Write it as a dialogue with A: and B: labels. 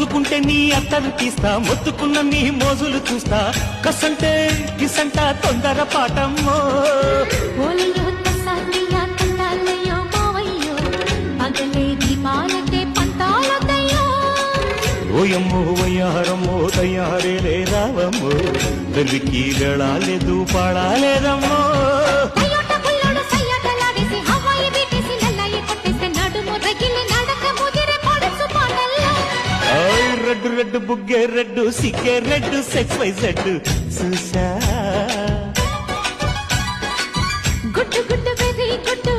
A: నీ అత్తరు తీస్తా మొత్తుకున్న నీ మోజులు చూస్తా. కసంటే కిసంట తొందర పాటమ్మో. ఓయమ్మో వయ్యారమ్మో తయారేలే రావమ్మో వెలికి వెళ్ళాలేదు పాడాలేదమ్మో రెడ్డు రెడ్డు బుగ్గే రెడ్డు సిగ్గే రెడ్డు సెక్స్ వై జెడ్. చూసా
B: గుడ్డు గుడ్డు